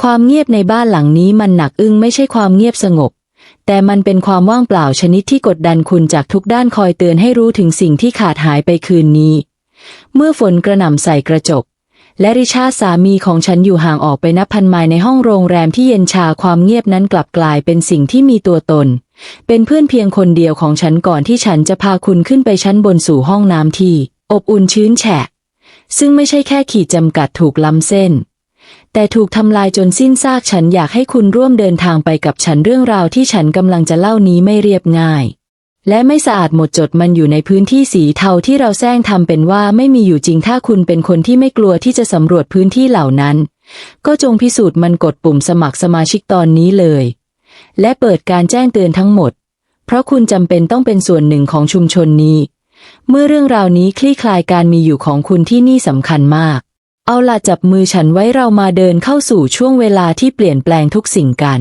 ความเงียบในบ้านหลังนี้มันหนักอึ้งไม่ใช่ความเงียบสงบ แต่มันเป็นความว่างเปล่าชนิดที่กดดันคุณจากทุกด้านคอยเตือนให้รู้ถึงสิ่งที่ขาดหายไปคืนนี้ เมื่อฝนกระหน่ำใส่กระจก และริชาสามีของฉันอยู่ห่างออกไปนับพันไมล์ในห้องโรงแรมที่เย็นชาความเงียบนั้นกลับกลายเป็นสิ่งที่มีตัวตน เป็นเพื่อนเพียงคนเดียวของฉันก่อนที่ฉันจะพาคุณขึ้นไปชั้นบนสู่ห้องน้ำที่ อบอุ่นชื้นแฉะ ซึ่งไม่ใช่แค่ขีดจำกัดถูกล้ำเส้น แต่ถูกทำลายจนสิ้นซากฉันอยากให้คุณร่วมเดินทางไปกับฉันเรื่องราวที่ฉันกำลังจะเล่านี้ไม่เรียบง่าย และไม่สะอาดหมดจดมันอยู่ในพื้นที่สีเทาที่เราแซงทำเป็นว่าไม่มีอยู่จริงถ้าคุณเป็นคนที่ไม่กลัวที่จะสำรวจพื้นที่เหล่านั้น ก็จงพิสูจน์มันกดปุ่มสมัครสมาชิกตอนนี้เลย และเปิดการแจ้งเตือนทั้งหมด เพราะคุณจำเป็นต้องเป็นส่วนหนึ่งของชุมชนนี้ เมื่อเรื่องราวนี้คลี่คลายการมีอยู่ของคุณที่นี่สำคัญมาก เอาล่ะจับมือฉันไว้เรามาเดินเข้าสู่ช่วงเวลาที่เปลี่ยนแปลงทุกสิ่งกัน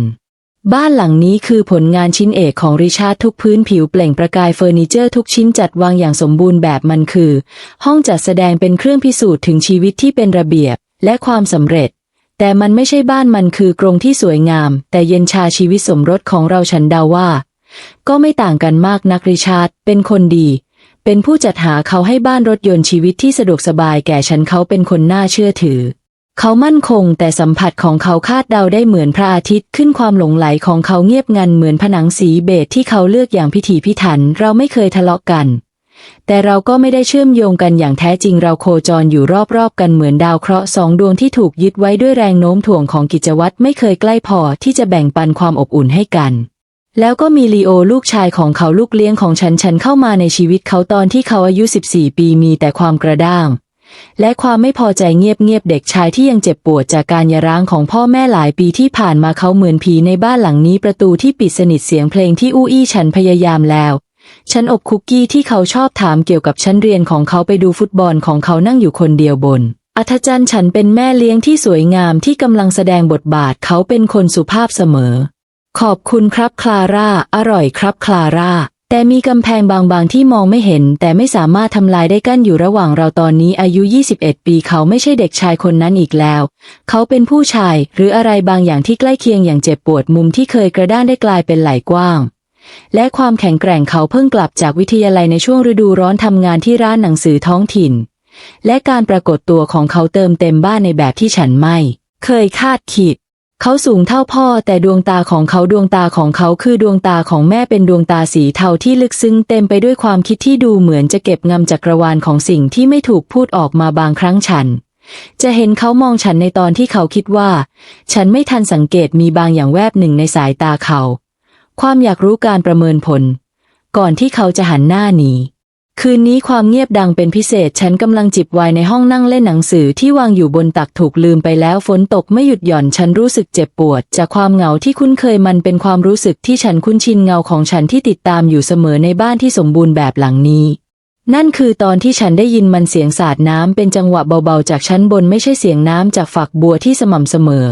บ้านหลังนี้คือผลงานชิ้นเอกของริชาร์ดทุกพื้นผิวเปล่งประกายเฟอร์นิเจอร์ทุกชิ้นจัดวางอย่างสมบูรณ์แบบมันคือ ห้องจัดแสดงเป็นเครื่องพิสูจน์ถึงชีวิตที่เป็นระเบียบ และความสำเร็จ แต่มันไม่ใช่บ้านมันคือกรงที่สวยงาม แต่เย็นชาชีวิตสมรสของเราฉันเดาว่า ก็ไม่ต่างกันมากนักริชาร์ดเป็นคนดี เป็นผู้จัดหาเขาให้บ้านรถยนต์ชีวิตที่สะดวกสบายแก่ฉันเขาเป็นคนน่าเชื่อถือ เขามั่นคงแต่สัมผัสของเขาคาดเดาได้เหมือนพระอาทิตย์ขึ้นความหลงไหลของเขาเงียบงันเหมือนผนังสีเบจที่เขาเลือกอย่างพิถีพิถัน เราไม่เคยทะเลาะกัน แต่เราก็ไม่ได้เชื่อมโยงกันอย่างแท้จริงเราโคจรอยู่รอบๆกันเหมือนดาวเคราะห์สองดวงที่ถูกยึดไว้ด้วยแรงโน้มถ่วงของกิจวัตรไม่เคยใกล้พอที่จะแบ่งปันความอบอุ่นให้กัน แล้วก็มีลีโอลูกชายของเขาลูกเลี้ยงของฉันฉันเข้ามาในชีวิตเขาตอนที่เขาอายุ 14 ปีมีแต่ความกระด้าง และความไม่พอใจเงียบๆเด็กชายที่ยังเจ็บปวดจากการยาร้างของพ่อแม่หลายปีที่ผ่านมาเขาเหมือนผีในบ้านหลังนี้ประตูที่ปิดสนิทเสียงเพลงที่อู้อี้ฉันพยายามแล้ว ฉันอบคุกกี้ที่เขาชอบถามเกี่ยวกับชั้นเรียนของเขาไปดูฟุตบอลของเขานั่งอยู่คนเดียวบนอัธจันทร์ฉันเป็นแม่เลี้ยงที่สวยงามที่กำลังแสดงบทบาทเขาเป็นคนสุภาพเสมอ ขอบคุณครับคลาร่า อร่อยครับคลาร่า แต่มีกำแพงบางๆที่มองไม่เห็น แต่ไม่สามารถทำลายได้กั้นอยู่ระหว่างเราตอนนี้อายุ 21 ปีเขาไม่ใช่เด็กชายคนนั้นอีกแล้ว เขาเป็นผู้ชาย หรืออะไรบางอย่างที่ใกล้เคียงอย่างเจ็บปวดมุมที่เคยกระด้างได้กลายเป็นไหลกว้าง และความแข็งแกร่งเขาเพิ่งกลับจากวิทยาลัยในช่วงฤดูร้อนทำงานที่ร้านหนังสือท้องถิ่น และการปรากฏตัวของเขาเติมเต็มบ้านในแบบที่ฉันไม่ เคยคาดคิด เขาสูงเท่าพ่อแต่ดวงตาของเขาดวงตาของเขาคือดวงตาของแม่เป็นดวงตาสีเทาที่ลึกซึ้งเต็มไปด้วยความคิดที่ดูเหมือนจะเก็บงำจักรวาลของสิ่งที่ไม่ถูกพูดออกมาบางครั้งฉัน จะเห็นเขามองฉันในตอนที่เขาคิดว่า ฉันไม่ทันสังเกตมีบางอย่างแวบหนึ่งในสายตาเขา ความอยากรู้การประเมินผล ก่อนที่เขาจะหันหน้าหนี คืนนี้ความเงียบดังเป็นพิเศษ ฉันกำลังจิบไวน์ในห้องนั่งเล่นหนังสือที่วางอยู่บนตักถูกลืมไปแล้วฝนตกไม่หยุดหย่อน ฉันรู้สึกเจ็บปวด จากความเหงาที่คุ้นเคยมันเป็นความรู้สึกที่ฉันคุ้นชินเงาของฉันที่ติดตามอยู่เสมอในบ้านที่สมบูรณ์แบบหลังนี้ นั่นคือตอนที่ฉันได้ยินมันเสียงสาดน้ำเป็นจังหวะเบาๆ จากชั้นบนไม่ใช่เสียงน้ำจากฝักบัวที่สม่ำเสมอ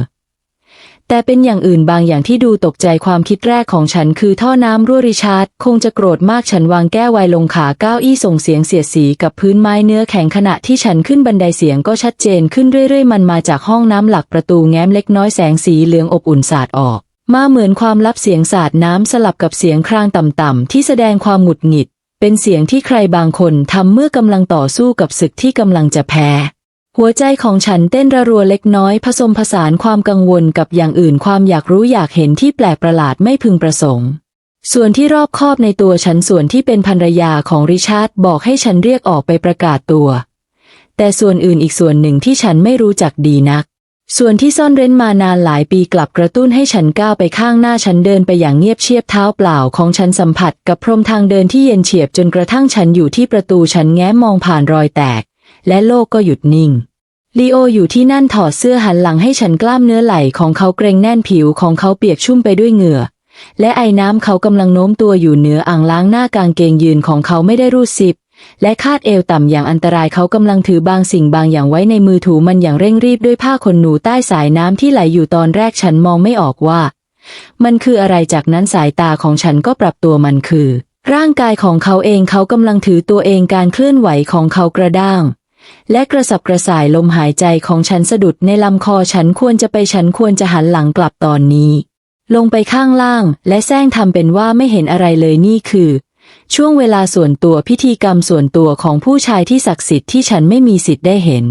แต่เป็นอย่างอื่นบางอย่างที่ดูตกใจความคิดแรกของฉันคือท่อน้ำรั่วริชาร์ดคงจะโกรธมากฉันวางแก้วไวลงขาก้าวอี้ส่งเสียงเสียดสีกับพื้นไม้เนื้อแข็งขณะที่ฉันขึ้นบันไดเสียงก็ชัดเจนขึ้นเรื่อยๆ มันมาจากห้องน้ำหลักประตูแง้มเล็กน้อยแสงสีเหลืองอบอุ่นสาดออก มาเหมือนความลับเสียงสาดน้ำสลับกับเสียงครางต่ำๆที่แสดงความหงุดหงิด เป็นเสียงที่ใครบางคนทำเมื่อกำลังต่อสู้กับศึกที่กำลังจะแพ้ หัวใจของฉันเต้นระรัวเล็กน้อยผสมผสานความกังวลกับอย่างอื่นความอยากรู้อยากเห็นที่แปลกประหลาดไม่พึงประสงค์ ส่วนที่รอบคอบในตัวฉันส่วนที่เป็นภรรยาของริชาร์ดบอกให้ฉันเรียกออกไปประกาศตัว แต่ส่วนอื่นอีกส่วนหนึ่งที่ฉันไม่รู้จักดีนัก ส่วนที่ซ่อนเร้นมานานหลายปีกลับกระตุ้นให้ฉันก้าวไปข้างหน้าฉันเดินไปอย่างเงียบเชียบเท้าเปล่าของฉันสัมผัสกับพรมทางเดินที่เย็นเฉียบจนกระทั่งฉันอยู่ที่ประตูฉันแง้มมองผ่านรอยแตก และโลกก็หยุดนิ่ง ลีโออยู่ที่นั่นถอดเสื้อหันหลังให้ฉันกล้ามเนื้อไหล่ของเขาเกรงแน่นผิวของเขาเปียกชุ่มไปด้วยเหงื่อ และไอ้น้ำเขากำลังโน้มตัวอยู่เหนืออ่างล้างหน้ากางเกงยืนของเขาไม่ได้รูดซิปและคาดเอวต่ำอย่างอันตรายเขากำลังถือบางสิ่งบางอย่างไว้ในมือถูมันอย่างเร่งรีบด้วยผ้าขนหนูใต้สายน้ำที่ไหลอยู่ตอนแรกฉันมองไม่ออกว่า มันคืออะไรจากนั้นสายตาของฉันก็ปรับตัวมันคือ ร่างกายของเขาเองเขากำลังถือตัวเองการเคลื่อนไหวของเขากระด้าง และกระสับกระส่ายลมหายใจของฉันสะดุดในลำคอฉันควรจะไปฉันควรจะหันหลังกลับตอนนี้ ลงไปข้างล่าง และแซงทำเป็นว่าไม่เห็นอะไรเลยนี่คือ ช่วงเวลาส่วนตัวพิธีกรรมส่วนตัวของผู้ชายที่ศักดิ์สิทธิ์ที่ฉันไม่มีสิทธิ์ได้เห็น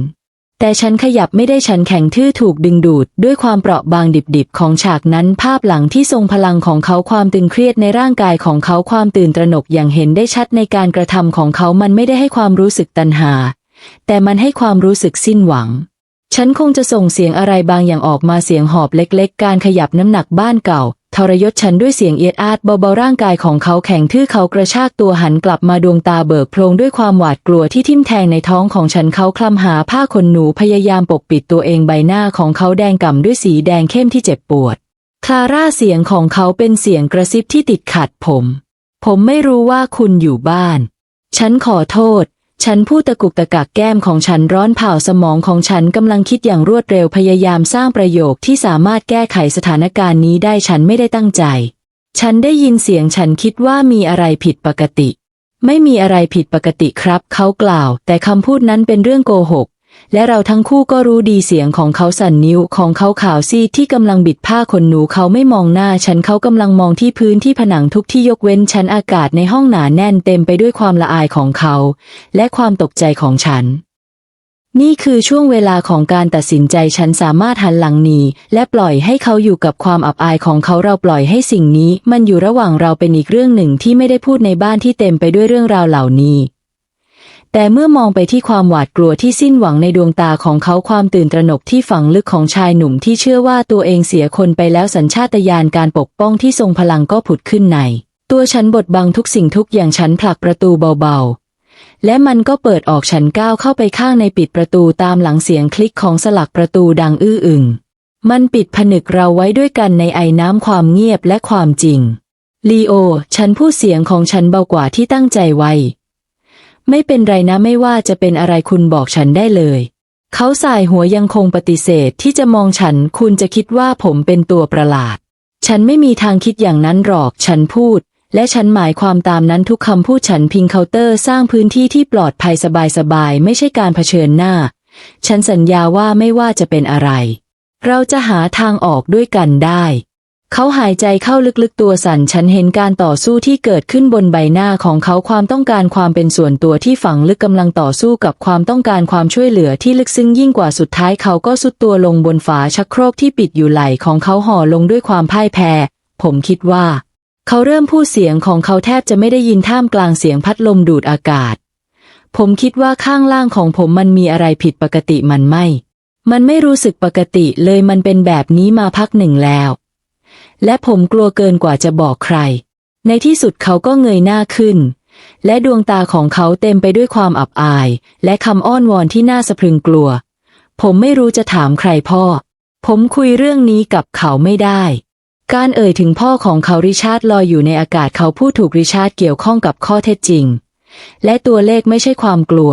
แต่ฉันขยับไม่ได้ฉันแข็งทื่อถูกดึงดูด ด้วยความเปราะบางดิบๆ ของฉากนั้นภาพหลังที่ทรงพลังของเขาความตึงเครียดในร่างกายของเขาความตื่นตระหนกอย่างเห็นได้ชัดในการกระทำของเขามันไม่ได้ให้ความรู้สึกตันหา แต่มันให้ความรู้สึกสิ้นหวัง ฉันคงจะส่งเสียงอะไรบางอย่างออกมาเสียงหอบเล็ก ๆ การขยับน้ำหนักบ้านเก่า ทรยศฉันด้วยเสียงเอียดอาดเบาๆร่างกายของเขาแข็งทื่อเขากระชากตัวหันกลับมาดวงตาเบิกโพลงด้วยความหวาดกลัวที่ทิ่มแทงในท้องของฉันเขาคลำหาผ้าขนหนูพยายามปกปิดตัวเองใบหน้าของเขาแดงก่ำด้วยสีแดงเข้มที่เจ็บปวดคลาร่าเสียงของเขาเป็นเสียงกระซิบที่ติดขัดผม ผมไม่รู้ว่าคุณอยู่บ้าน ฉันขอโทษ ฉันพูดตะกุกตะกักแก้มของฉันร้อนเผาสมองของฉันกำลังคิดอย่างรวดเร็วพยายามสร้างประโยคที่สามารถแก้ไขสถานการณ์นี้ได้ฉันไม่ได้ตั้งใจ ฉันได้ยินเสียงฉันคิดว่ามีอะไรผิดปกติ ไม่มีอะไรผิดปกติครับ เขากล่าว แต่คำพูดนั้นเป็นเรื่องโกหก และเราทั้งคู่ก็รู้ดีเสียงของเขาสั่นนิ้วของเขาขาวซีดที่กำลังบิดผ้าขนหนูเขาไม่มองหน้าฉันเขากำลังมองที่พื้นที่ผนังทุกที่ยกเว้นฉันอากาศในห้องหนาแน่นเต็มไปด้วยความละอายของเขา และความตกใจของฉัน นี่คือช่วงเวลาของการตัดสินใจฉันสามารถหันหลังหนีและปล่อยให้เขาอยู่กับความอับอายของเขาเราปล่อยให้สิ่งนี้ มันอยู่ระหว่างเราเป็นอีกเรื่องหนึ่งที่ไม่ได้พูดในบ้านที่เต็มไปด้วยเรื่องราวเหล่านี้ แต่เมื่อมองไปที่ความหวาดกลัวที่สิ้นหวังในดวงตาของเขาความตื่นตระหนกที่ฝังลึกของชายหนุ่มที่เชื่อว่าตัวเองเสียคนไปแล้วสัญชาตญาณการปกป้องที่ทรงพลังก็ผุดขึ้นใน ตัวฉันบดบังทุกสิ่งทุกอย่างฉันผลักประตูเบาๆ และมันก็เปิดออกฉันก้าวเข้าไปข้างในปิดประตูตามหลังเสียงคลิกของสลักประตูดังอื้ออึงมันปิดผนึกเราไว้ด้วยกันในไอ้น้ำความเงียบและความจริงลีโอ ฉันพูดเสียงของฉันเบากว่าที่ตั้งใจไว้ ไม่เป็นไรนะไม่ว่าจะเป็นอะไรคุณบอกฉันได้เลย เขาสายหัวยังคงปฏิเสธที่จะมองฉันคุณจะคิดว่าผมเป็นตัวประหลาด ฉันไม่มีทางคิดอย่างนั้นหรอกฉันพูด และฉันหมายความตามนั้นทุกคำพูดฉันพิงเคาน์เตอร์สร้างพื้นที่ที่ปลอดภัยสบายๆไม่ใช่การเผชิญหน้า ฉันสัญญาว่าไม่ว่าจะเป็นอะไร เราจะหาทางออกด้วยกันได้ เขาหายใจเข้าลึกๆตัวสั่นฉันเห็นการต่อสู้ที่เกิดขึ้นบนใบหน้าของเขาความต้องการความเป็นส่วนตัวที่ฝังลึกกำลังต่อสู้กับความต้องการความช่วยเหลือที่ลึกซึ้งยิ่งกว่าสุดท้ายเขาก็สุดตัวลงบนฝาชักโครกที่ปิดอยู่ไหล่ของเขาห่อลงด้วยความพ่ายแพ้ ผมคิดว่า เขาเริ่มพูดเสียงของเขาแทบจะไม่ได้ยินท่ามกลางเสียงพัดลมดูดอากาศ ผมคิดว่าข้างล่างของผมมันมีอะไรผิดปกติมันไม่ มันไม่รู้สึกปกติเลยมันเป็นแบบนี้มาพักหนึ่งแล้ว และผมกลัวเกินกว่าจะบอกใคร ในที่สุดเขาก็เงยหน้าขึ้น และดวงตาของเขาเต็มไปด้วยความอับอาย และคำอ้อนวอนที่น่าสะพรึงกลัว ผมไม่รู้จะถามใครพ่อ ผมคุยเรื่องนี้กับเขาไม่ได้การเอ่ยถึงพ่อของเขาริชาร์ดลอยอยู่ในอากาศเขาพูดถูกริชาร์ดเกี่ยวข้องกับข้อเท็จจริง และตัวเลขไม่ใช่ความกลัว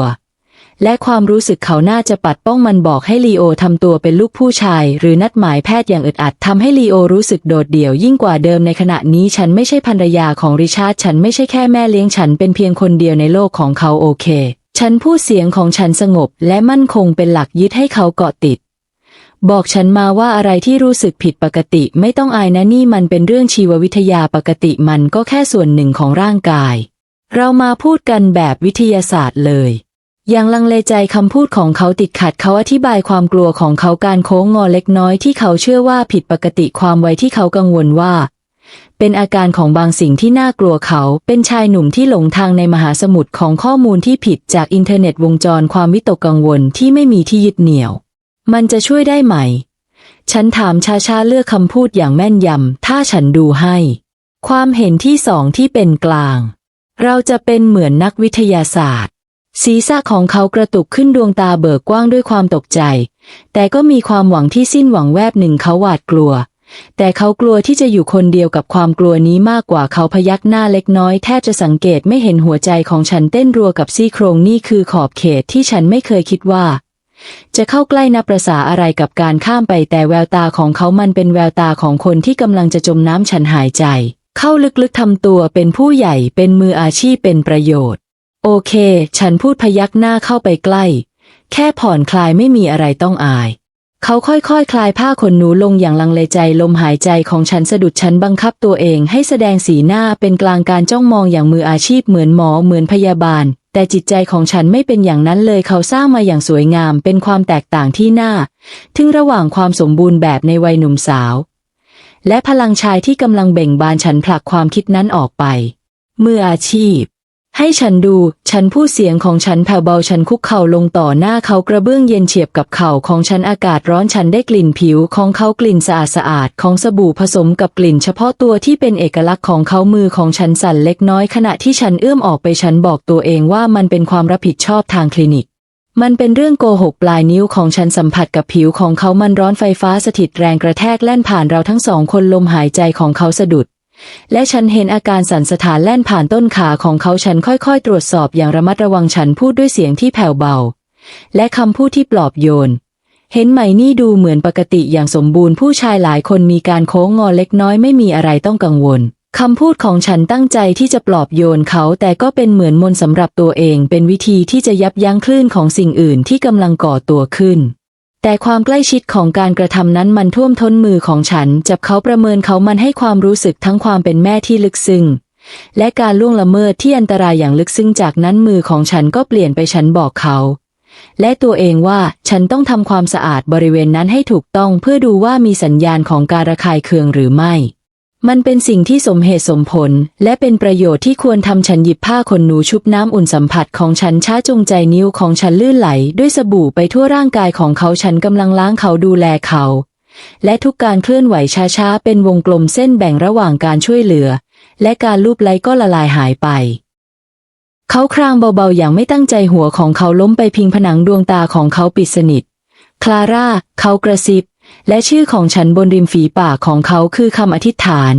และความรู้สึกเขาน่าจะปัดป้องมันบอกให้ลีโอทำตัวเป็นลูกผู้ชาย หรือนัดหมายแพทย์อย่างอึดอัดทำให้ลีโอรู้สึกโดดเดี่ยวยิ่งกว่าเดิมในขณะนี้ฉันไม่ใช่ภรรยาของริชาร์ดฉันไม่ใช่แค่แม่เลี้ยงฉันเป็นเพียงคนเดียวในโลกของเขาโอเค ฉันพูดเสียงของฉันสงบ และมั่นคงเป็นหลักยึดให้เขาเกาะติด บอกฉันมาว่าอะไรที่รู้สึกผิดปกติ ไม่ต้องอายนะนี่มันเป็นเรื่องชีววิทยาปกติมันก็แค่ส่วนหนึ่งของร่างกาย เรามาพูดกันแบบวิทยาศาสตร์เลย ย่างลังเลใจคำพูดของเขาติดขัดเขาอธิบายความกลัวของเขาการโค้งงอเล็กน้อยที่เขาเชื่อว่าผิดปกติความไวที่เขากังวลว่า เป็นอาการของบางสิ่งที่น่ากลัวเขาเป็นชายหนุ่มที่หลงทางในมหาสมุทรของข้อมูลที่ผิดจากอินเทอร์เน็ตวงจรความวิตกกังวลที่ไม่มีที่ยึดเหนี่ยว มันจะช่วยได้ไหม ฉันถามชาชาเลือกคำพูดอย่างแม่นยำถ้าฉันดูให้ ความเห็นที่สองที่เป็นกลาง เราจะเป็นเหมือนนักวิทยาศาสตร์ ศีรษะของเขากระตุกขึ้นดวงตาเบิกกว้างด้วยความตกใจ แต่ก็มีความหวังที่สิ้นหวังแวบหนึ่งเขาหวาดกลัว แต่เขากลัวที่จะอยู่คนเดียวกับความกลัวนี้มากกว่าเขาพยักหน้าเล็กน้อยแทบจะสังเกตไม่เห็นหัวใจของฉันเต้นรัวกับซี่โครงนี่คือขอบเขตที่ฉันไม่เคยคิดว่า จะเข้าใกล้นับประษาอะไรกับการข้ามไปแต่แววตาของเขามันเป็นแววตาของคนที่กำลังจะจมน้ำฉันหายใจ เข้าลึกๆทำตัวเป็นผู้ใหญ่เป็นมืออาชีพเป็นประโยชน์ โอเค ฉันพูดพยักหน้าเข้าไปใกล้ แค่ผ่อนคลายไม่มีอะไรต้องอาย เขาค่อยๆคคลายผ้าขนหนูลงอย่างลังเลใจลมหายใจของฉันสะดุดฉันบังคับตัวเองให้แสดงสีหน้าเป็นกลางการจ้องมองอย่างมืออาชีพเหมือนหมอเหมือนพยาบาล แต่จิตใจของฉันไม่เป็นอย่างนั้นเลยเขาสร้างมาอย่างสวยงามเป็นความแตกต่างที่น่าทึ่งระหว่างความสมบูรณ์แบบในวัยหนุ่มสาว และพลังชายที่กำลังเบ่งบานฉันผลักความคิดนั้นออกไป มืออาชีพ ให้ฉันดู ฉันพูดเสียงของฉันแผ่วเบาฉันคุกเข่าลงต่อหน้าเขากระเบื้องเย็นเฉียบกับเข่าของฉันอากาศร้อนฉันได้กลิ่นผิวของเขากลิ่นสะอาดสะอาดของสบู่ผสมกับกลิ่นเฉพาะตัวที่เป็นเอกลักษณ์ของเขามือของฉันสั่นเล็กน้อยขณะที่ฉันเอื้อมออกไปฉันบอกตัวเองว่ามันเป็นความรับผิดชอบทางคลินิกมันเป็นเรื่องโกหกปลายนิ้วของฉันสัมผัสกับผิวของเขามันร้อนไฟฟ้าสถิตแรงกระแทกแล่นผ่านเราทั้งสองคนลมหายใจของเขาสะดุด และฉันเห็นอาการสั่นสะท้านแล่นผ่านต้นขาของเขาฉันค่อยๆ ตรวจสอบอย่างระมัดระวังฉันพูดด้วยเสียงที่แผ่วเบา และคำพูดที่ปลอบโยน เห็นไหมนี่ดูเหมือนปกติอย่างสมบูรณ์ผู้ชายหลายคนมีการโค้งงอเล็กน้อยไม่มีอะไรต้องกังวลคำพูดของฉันตั้งใจที่จะปลอบโยนเขาแต่ก็เป็นเหมือนมนสำหรับตัวเองเป็นวิธีที่จะยับยั้งคลื่นของสิ่งอื่นที่กำลังก่อตัวขึ้น แต่ความใกล้ชิดของการกระทำนั้นมันท่วมท้นมือของฉัน จับเขาประเมินเขามันให้ความรู้สึกทั้งความเป็นแม่ที่ลึกซึ้งและการล่วงละเมิดที่อันตรายอย่างลึกซึ้งจากนั้นมือของฉันก็เปลี่ยนไปฉันบอกเขา และตัวเองว่าฉันต้องทำความสะอาดบริเวณนั้นให้ถูกต้องเพื่อดูว่ามีสัญญาณของการระคายเคืองหรือไม่ มันเป็นสิ่งที่สมเหตุสมผล และเป็นประโยชน์ที่ควรทำฉันหยิบผ้าขนหนูชุบน้ำอุ่นสัมผัสของฉันช้าจงใจนิ้วของฉันลื่นไหล ด้วยสบู่ไปทั่วร่างกายของเขาฉันกำลังล้างเขาดูแลเขา และทุกการเคลื่อนไหวช้าๆ เป็นวงกลมเส้นแบ่งระหว่างการช่วยเหลือ และการลูบไล้ก็ละลายหายไป เขาครางเบาๆอย่างไม่ตั้งใจหัวของเขาล้มไปพิงผนังดวงตาของเขาปิดสนิท คลาร่า เขากระซิบ และชื่อของฉันบนริมฝีปากของเขาคือคำอธิษฐาน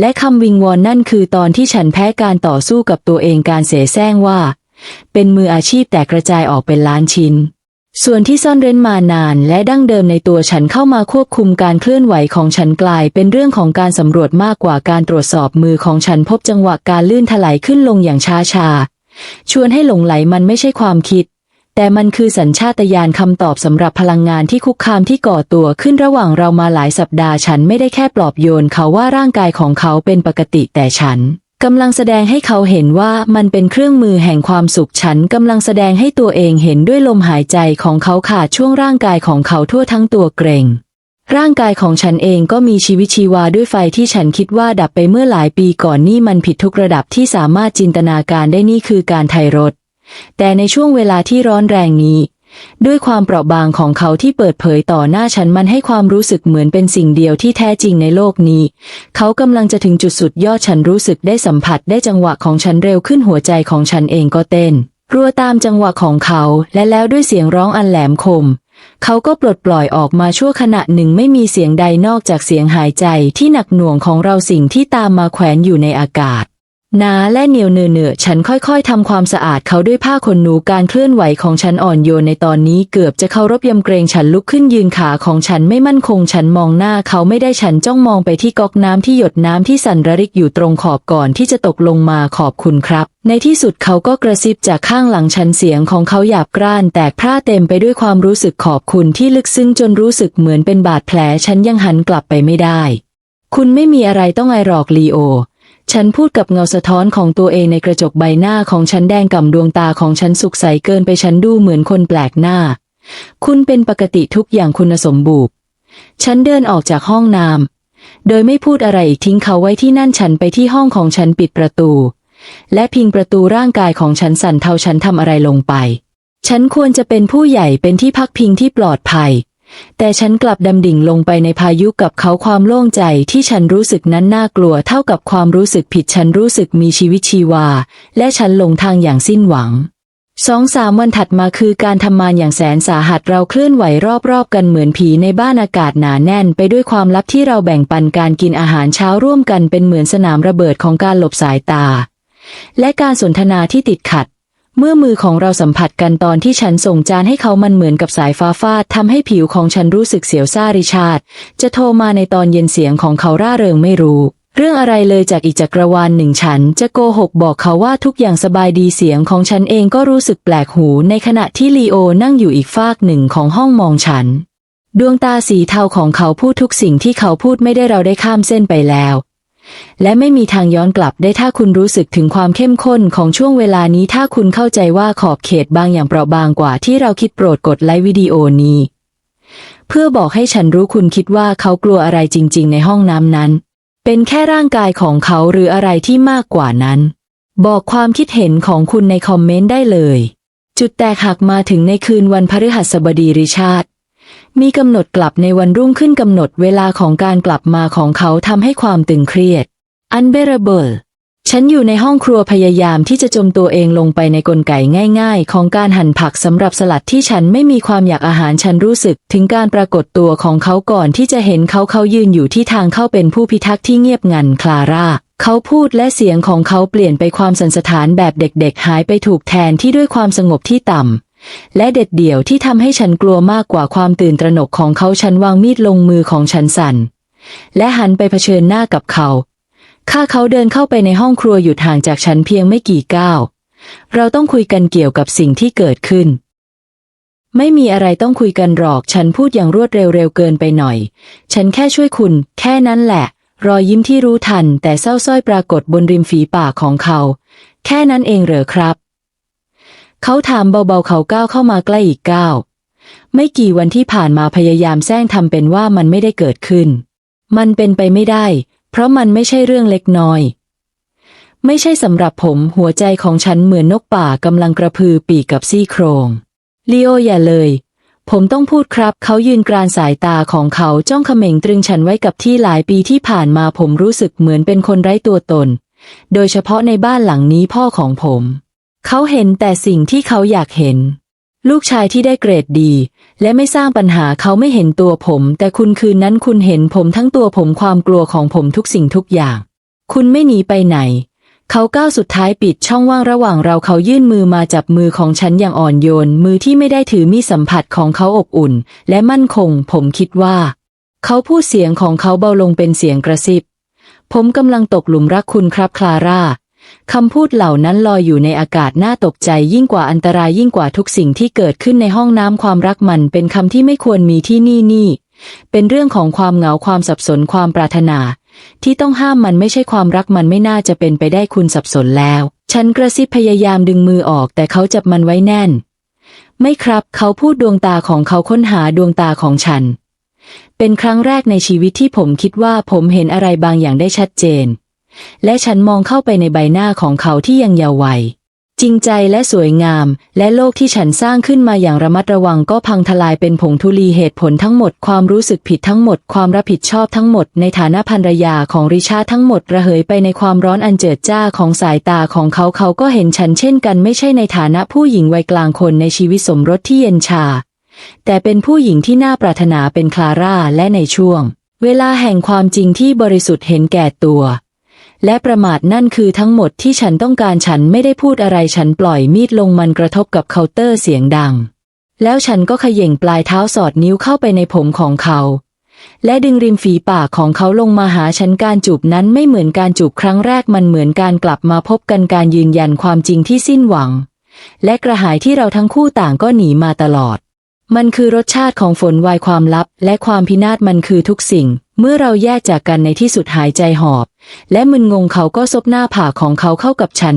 และคำวิงวอนนั่นคือตอนที่ฉันแพ้การต่อสู้กับตัวเองการเสแสร้งว่า เป็นมืออาชีพแต่กระจายออกเป็นล้านชิ้น ส่วนที่ซ่อนเร้นมานานและดั้งเดิมในตัวฉันเข้ามาควบคุมการเคลื่อนไหวของฉันกลายเป็นเรื่องของการสำรวจมากกว่าการตรวจสอบมือของฉันพบจังหวะการลื่นถลายขึ้นลงอย่างช้าชาๆชวนให้หลงไหลมันไม่ใช่ความคิด แต่มันคือสัญชาตญาณคำตอบสำหรับพลังงานที่คุกคามที่ก่อตัวขึ้นระหว่างเรามาหลายสัปดาห์ฉันไม่ได้แค่ปลอบโยนเขาว่าร่างกายของเขาเป็นปกติแต่ฉันกำลังแสดงให้เขาเห็นว่ามันเป็นเครื่องมือแห่งความสุขฉันกำลังแสดงให้ตัวเองเห็นด้วยลมหายใจของเขาขาดช่วงร่างกายของเขาทั่วทั้งตัวเกรงร่างกายของฉันเองก็มีชีวิตชีวาด้วยไฟที่ฉันคิดว่าดับไปเมื่อหลายปีก่อนนี่มันผิดทุกระดับที่สามารถจินตนาการได้นี่คือการไทยรถ แต่ในช่วงเวลาที่ร้อนแรงนี้ ด้วยความเปราะบางของเขาที่เปิดเผยต่อหน้าฉันมันให้ความรู้สึกเหมือนเป็นสิ่งเดียวที่แท้จริงในโลกนี้ เขากำลังจะถึงจุดสุดยอดฉันรู้สึกได้สัมผัสได้จังหวะของฉันเร็วขึ้นหัวใจของฉันเองก็เต้นรัวตามจังหวะของเขาและแล้วด้วยเสียงร้องอันแหลมคม เขาก็ปลดปล่อยออกมาชั่วขณะหนึ่งไม่มีเสียงใดนอกจากเสียงหายใจที่หนักหน่วงของเราสิ่งที่ตามมาแขวนอยู่ในอากาศ หนาและเหนียวเนือๆฉันค่อยๆทำความสะอาดเขาด้วยผ้าขนหนูการเคลื่อนไหวของฉันอ่อนโยนในตอนนี้เกือบจะเคารพยำเกรงฉันลุกขึ้นยืนขาของฉันไม่มั่นคงฉันมองหน้าเขาไม่ได้ฉันจ้องมองไปที่ก๊อกน้ำที่หยดน้ำที่สั่นระริกอยู่ตรงขอบก่อนที่จะตกลงมาขอบคุณครับ ในที่สุดเขาก็กระซิบจากข้างหลังฉันเสียงของเขาหยาบกร้าน แตกพร่าเต็มไปด้วยความรู้สึกขอบคุณที่ลึกซึ้งจนรู้สึกเหมือนเป็นบาดแผลฉันยังหันกลับไปไม่ได้ คุณไม่มีอะไรต้องไอหรอกลีโอ ฉันพูดกับเงาสะท้อนของตัวเองในกระจกใบหน้าของฉันแดงก่ำดวงตาของฉันสุกใสเกินไปฉันดูเหมือนคนแปลกหน้า คุณเป็นปกติทุกอย่างคุณสมบูรณ์ฉันเดินออกจากห้องน้ำโดยไม่พูดอะไรอีกทิ้งเขาไว้ที่นั่นฉันไปที่ห้องของฉันปิดประตู และพิงประตูร่างกายของฉันสั่นเทาฉันทำอะไรลงไป ฉันควรจะเป็นผู้ใหญ่เป็นที่พักพิงที่ปลอดภัย แต่ฉันกลับดำดิ่งลงไปในพายุกับเขาความโล่งใจที่ฉันรู้สึกนั้นน่ากลัวเท่ากับความรู้สึกผิดฉันรู้สึกมีชีวิตชีวา และฉันหลงทางอย่างสิ้นหวังสองสามวันถัดมาคือการทำงานอย่างแสนสาหัสเราเคลื่อนไหวรอบๆ กันเหมือนผีในบ้านอากาศหนาแน่น ไปด้วยความลับที่เราแบ่งปันการกินอาหารเช้าร่วมกันเป็นเหมือนสนามระเบิดของการหลบสายตา และการสนทนาที่ติดขัด เมื่อมือของเราสัมผัสกันตอนที่ฉันส่งจานให้เขามันเหมือนกับสายฟ้าฟาดทำให้ผิวของฉันรู้สึกเสียวซ่าริชาดจะโทรมาในตอนเย็นเสียงของเขาร่าเริงไม่รู้ เรื่องอะไรเลยจากอีกจักรวาลหนึ่งฉัน จะโกหกบอกเขาว่าทุกอย่างสบายดีเสียงของฉันเองก็รู้สึกแปลกหู ในขณะที่ลีโอนั่งอยู่อีกฟากหนึ่งของห้องมองฉัน ดวงตาสีเทาของเขาพูดทุกสิ่งที่เขาพูดไม่ได้เราได้ข้ามเส้นไปแล้ว และไม่มีทางย้อนกลับได้ถ้าคุณรู้สึกถึงความเข้มข้นของช่วงเวลานี้ถ้าคุณเข้าใจว่าขอบเขตบางอย่างเปราะบางกว่าที่เราคิดโปรดกดไลค์วิดีโอนี้ เพื่อบอกให้ฉันรู้คุณคิดว่าเขากลัวอะไรจริง ๆ ในห้องน้ำนั้น เป็นแค่ร่างกายของเขาหรืออะไรที่มากกว่านั้น บอกความคิดเห็นของคุณในคอมเมนต์ได้เลย จุดแตกหักมาถึงในคืนวันพฤหัสบดีริชาร์ด มีกำหนดกลับในวันรุ่งขึ้นกำหนดเวลาของการกลับมาของเขาทำให้ความตึงเครียด unbearable ฉันอยู่ในห้องครัวพยายามที่จะจมตัวเองลงไปในกลไกง่ายๆ ของการหั่นผักสำหรับสลัดที่ฉันไม่มีความอยากอาหารฉันรู้สึกถึงการปรากฏตัวของเขาก่อนที่จะเห็นเขาเขายืนอยู่ที่ทางเข้าเป็นผู้พิทักษ์ที่เงียบงันคลาร่า เขาพูดและเสียงของเขาเปลี่ยนไปความสันสถานแบบเด็กๆ หายไปถูกแทนที่ด้วยความสงบที่ต่ำ และเด็ดเดี่ยวที่ทำให้ฉันกลัวมากกว่าความตื่นตระหนกของเขาฉันวางมีดลงมือของฉันสั่น และหันไปเผชิญหน้ากับเขาข้าเขาเดินเข้าไปในห้องครัวอยู่ห่างจากฉันเพียงไม่กี่ก้าวเราต้องคุยกันเกี่ยวกับสิ่งที่เกิดขึ้น ไม่มีอะไรต้องคุยกันหรอกฉันพูดอย่างรวดเร็วๆเกินไปหน่อย ฉันแค่ช่วยคุณ แค่นั้นแหละ รอยยิ้มที่รู้ทันแต่เศร้าส้อยปรากฏบนริมฝีปากของเขา แค่นั้นเองเหรอครับ เขาถามเบาๆเขาก้าวเข้ามาใกล้อีกก้าวไม่กี่วันที่ผ่านมาพยายามแซงทำเป็นว่ามันไม่ได้เกิดขึ้น มันเป็นไปไม่ได้ เพราะมันไม่ใช่เรื่องเล็กน้อย ไม่ใช่สำหรับผมหัวใจของฉันเหมือนนกป่ากำลังกระพือปีกกับซี่โครงลีโออย่าเลย ผมต้องพูดครับ เขายืนกรานสายตาของเขาจ้องเขม่งตรึงฉันไว้กับที่หลายปีที่ผ่านมาผมรู้สึกเหมือนเป็นคนไร้ตัวตน โดยเฉพาะในบ้านหลังนี้พ่อของผม เขาเห็นแต่สิ่งที่เขาอยากเห็น ลูกชายที่ได้เกรดดี และไม่สร้างปัญหาเขาไม่เห็นตัวผม แต่คุณคืนนั้นคุณเห็นผมทั้งตัวผมความกลัวของผมทุกสิ่งทุกอย่าง คุณไม่หนีไปไหน เขาก้าวสุดท้ายปิดช่องว่างระหว่างเราเขายื่นมือมาจับมือของฉันอย่างอ่อนโยน มือที่ไม่ได้ถือมีสัมผัสของเขาอบอุ่น และมั่นคง ผมคิดว่า เขาพูดเสียงของเขาเบาลงเป็นเสียงกระซิบ ผมกำลังตกหลุมรักคุณครับคลาร่า คำพูดเหล่านั้นลอยอยู่ในอากาศน่าตกใจยิ่งกว่าอันตรายยิ่งกว่าทุกสิ่งที่เกิดขึ้นในห้องน้ำความรักมันเป็นคำที่ไม่ควรมีที่นี่นี่ เป็นเรื่องของความเหงาความสับสนความปรารถนา ที่ต้องห้ามมันไม่ใช่ความรักมันไม่น่าจะเป็นไปได้คุณสับสนแล้ว ฉันกระซิบพยายามดึงมือออกแต่เขาจับมันไว้แน่น ไม่ครับ เขาพูดดวงตาของเขาค้นหาดวงตาของฉัน เป็นครั้งแรกในชีวิตที่ผมคิดว่าผมเห็นอะไรบางอย่างได้ชัดเจน และฉันมองเข้าไปในใบหน้าของเขาที่ยังเยาว์วัย จริงใจและสวยงาม และโลกที่ฉันสร้างขึ้นมาอย่างระมัดระวังก็พังทลายเป็นผงธุลีเหตุผลทั้งหมดความรู้สึกผิดทั้งหมดความรับผิดชอบทั้งหมดในฐานะภรรยาของริชาทั้งหมดระเหยไปในความร้อนอันเจิดจ้าของสายตาของเขาเขาก็เห็นฉันเช่นกันไม่ใช่ในฐานะผู้หญิงวัยกลางคนในชีวิตสมรสที่เย็นชา แต่เป็นผู้หญิงที่น่าปรารถนาเป็นคลาร่าและในช่วง เวลาแห่งความจริงที่บริสุทธิ์เห็นแก่ตัว และประมาทนั่นคือทั้งหมดที่ฉันต้องการฉันไม่ได้พูดอะไรฉันปล่อยมีดลงมันกระทบกับเคาน์เตอร์เสียงดัง แล้วฉันก็เขย่งปลายเท้าสอดนิ้วเข้าไปในผมของเขา และดึงริมฝีปากของเขาลงมาหาฉันการจูบนั้นไม่เหมือนการจูบครั้งแรกมันเหมือนการกลับมาพบกันการยืนยันความจริงที่สิ้นหวัง และกระหายที่เราทั้งคู่ต่างก็หนีมาตลอด มันคือรสชาติของฝนวายความลับ และความพินาศมันคือทุกสิ่ง เมื่อเราแยกจากกันในที่สุดหายใจหอบ และมึนงงเขาก็ซบหน้าผากของเขาเข้ากับฉัน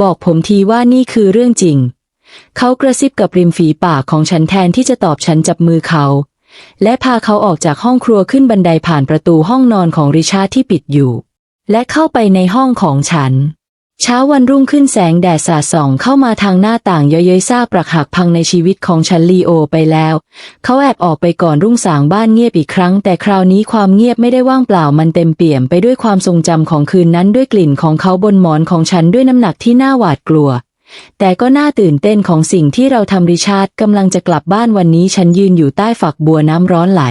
บอกผมทีว่านี่คือเรื่องจริง เขากระซิบกับริมฝีปากของฉันแทนที่จะตอบฉันจับมือเขา และพาเขาออกจากห้องครัวขึ้นบันไดผ่านประตูห้องนอนของริชาที่ปิดอยู่ และเข้าไปในห้องของฉัน เช้าวันรุ่งขึ้นแสงแดดสาดส่องเข้ามาทางหน้าต่างเย้ยๆซาปรักหักพังในชีวิตของฉันลีโอไปแล้ว เขาแอบออกไปก่อนรุ่งสางบ้านเงียบอีกครั้ง แต่คราวนี้ความเงียบไม่ได้ว่างเปล่ามันเต็มเปี่ยมไปด้วยความทรงจำของคืนนั้นด้วยกลิ่นของเขาบนหมอนของฉันด้วยน้ำหนักที่น่าหวาดกลัว แต่ก็น่าตื่นเต้นของสิ่งที่เราทำริชาร์ดกำลังจะกลับบ้านวันนี้ฉันยืนอยู่ใต้ฝักบัวน้ำร้อนไหล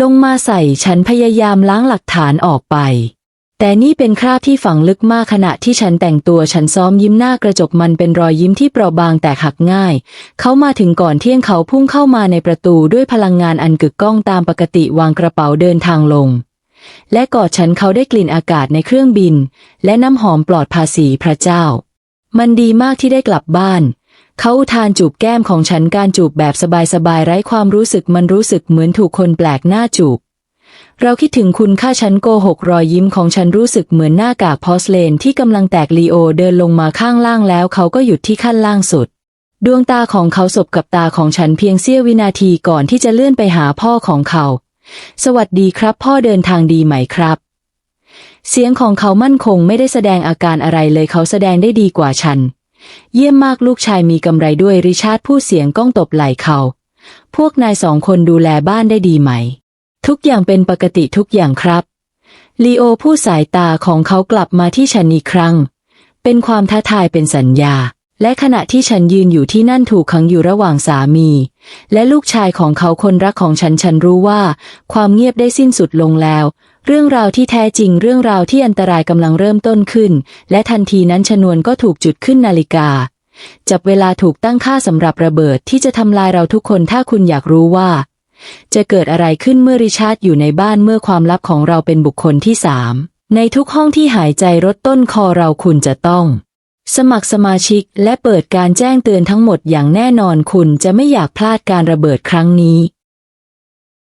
ลงมาใส่ฉันพยายามล้างหลักฐานออกไป แต่นี่เป็นคราบที่ฝังลึกมากขณะที่ฉันแต่งตัวฉันซ้อมยิ้มหน้ากระจกมันเป็นรอยยิ้มที่เปราะบางแต่หักง่าย เขามาถึงก่อนเที่ยงเขาพุ่งเข้ามาในประตูด้วยพลังงานอันกึกก้องตามปกติวางกระเป๋าเดินทางลง และกอดฉันเขาได้กลิ่นอากาศในเครื่องบิน และน้ำหอมปลอดภาษีพระเจ้า มันดีมากที่ได้กลับบ้านเขาทานจูบแก้มของฉันการจูบแบบสบายๆไร้ความรู้สึกมันรู้สึกเหมือนถูกคนแปลกหน้าจูบ เราคิดถึงคุณค่าฉันโกหกรอยยิ้มของฉันรู้สึกเหมือนหน้ากากพอสเลนที่กำลังแตกลีโอเดินลงมาข้างล่างแล้วเขาก็หยุดที่ขั้นล่างสุด ดวงตาของเขาสบกับตาของฉันเพียงเสี้ยววินาทีก่อนที่จะเลื่อนไปหาพ่อของเขา สวัสดีครับ พ่อเดินทางดีไหมครับ เสียงของเขามั่นคงไม่ได้แสดงอาการอะไรเลยเขาแสดงได้ดีกว่าฉัน เยี่ยมมากลูกชายมีกำไรด้วยริชาร์ดพูดเสียงก้องตบไหล่เขา พวกนายสองคนดูแลบ้านได้ดีไหม ทุกอย่างเป็นปกติทุกอย่างครับ ลีโอผู้สายตาของเขากลับมาที่ฉันอีกครั้ง เป็นความท้าทายเป็นสัญญา และขณะที่ฉันยืนอยู่ที่นั่นถูกขังอยู่ระหว่างสามี และลูกชายของเขาคนรักของฉันฉันรู้ว่า ความเงียบได้สิ้นสุดลงแล้ว เรื่องราวที่แท้จริงเรื่องราวที่อันตรายกำลังเริ่มต้นขึ้น และทันทีนั้นชนวนก็ถูกจุดขึ้นนาฬิกาจับเวลาถูกตั้งค่าสำหรับระเบิดที่จะทำลายเราทุกคนถ้าคุณอยากรู้ว่า จะเกิดอะไรขึ้นเมื่อริชาร์ดอยู่ในบ้านเมื่อความลับของเราเป็นบุคคลที่สามในทุกห้องที่หายใจรถต้นคอเราคุณจะต้อง สมัครสมาชิกและเปิดการแจ้งเตือนทั้งหมดอย่างแน่นอนคุณจะไม่อยากพลาดการระเบิดครั้งนี้